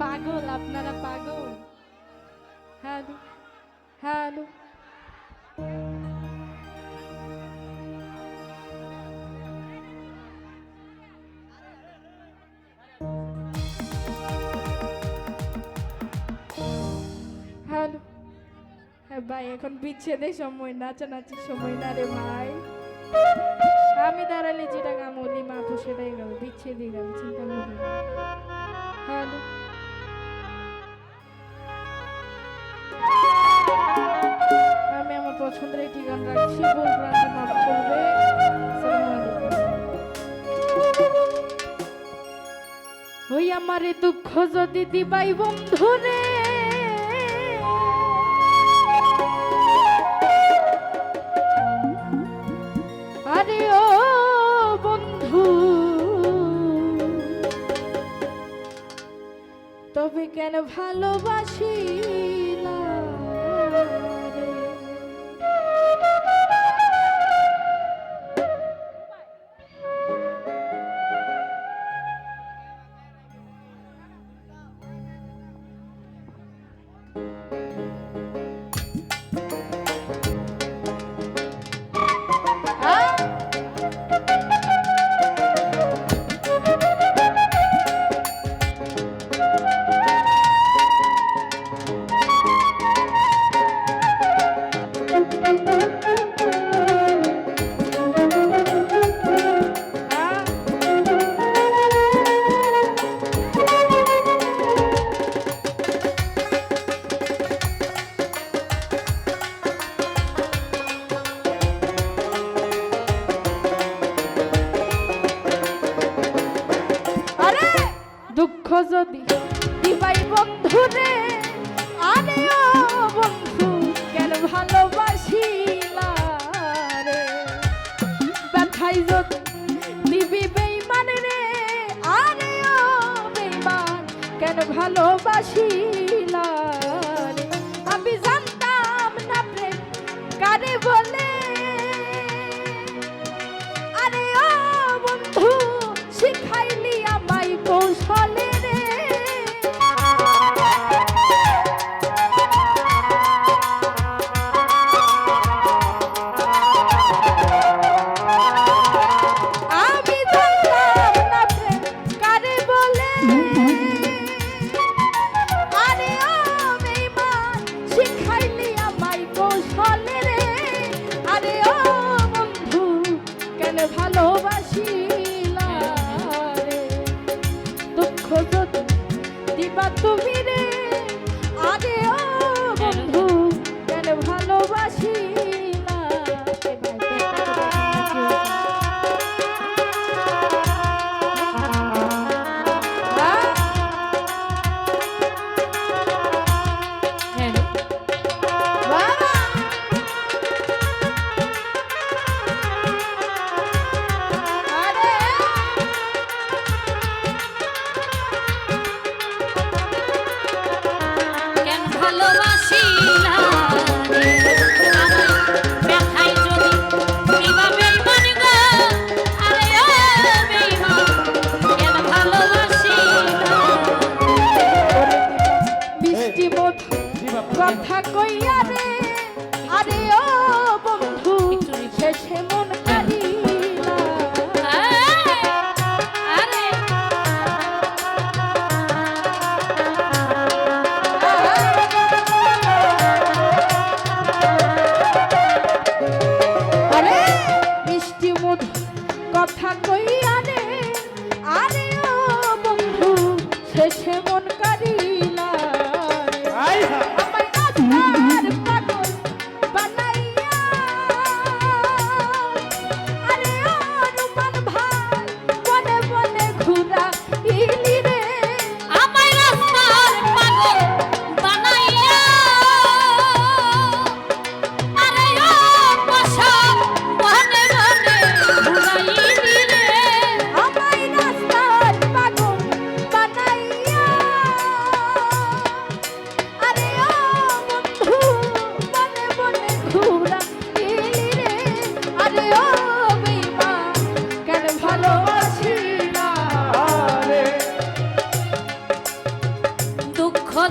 পাগল। আপনারা পাগল। Hello hello. হ্যালো। হ্যাঁ ভাই, এখন বিচ্ছেদের সময়, নাচানাচির সময়। না রে ভাই। আমি দাঁড়ালে যেটা চিন্তা করবে আমি আমার পছন্দের একটি গান রাখছি ওই আমার দুঃখ যদি দিবাই বন্ধুরে ভালোবাসি। যদি দিবাই বন্ধু আরে ও বন্ধু, কেন ভালোবাসিলা রে ব্যথাই যদি দিবি বেইমান রে আরে ও বেইমান, কেন ভালোবাসিলা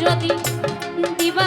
যদি দিবা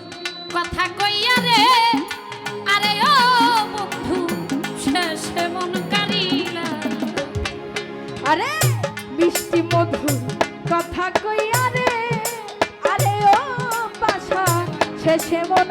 আরে মিষ্টি মধুর কথা কই আরে আরে ও বাসা শেষে মন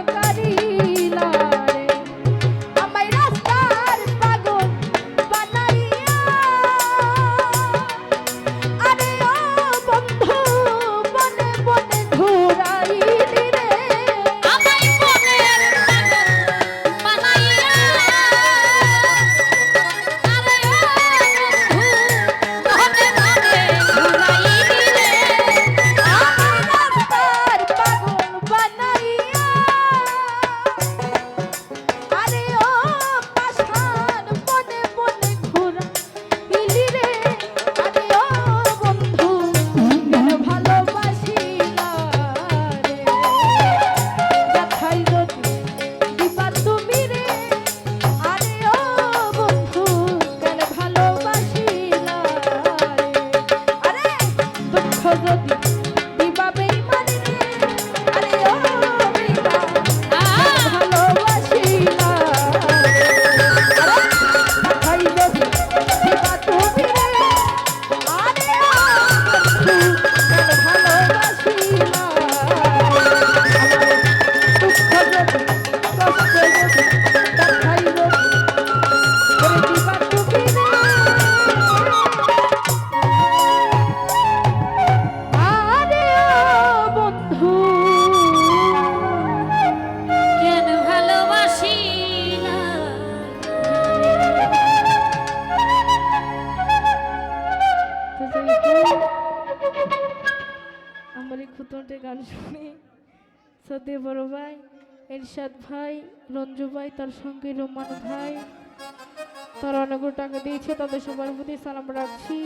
ভারতে বড় ভাই এরশাদ ভাই, রঞ্জু ভাই, তার সঙ্গে রোমান ভাই। তারা অনেকগুলো টাকা দিয়েছে, তাদের সবার প্রতি সালাম রাখছি।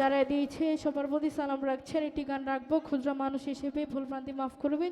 যারা দিয়েছে, সবার প্রতি সালাম রাখছেন এটি গান রাখব খুচরা মানুষ হিসেবে ভুলভ্রান্তি মাফ করবেন।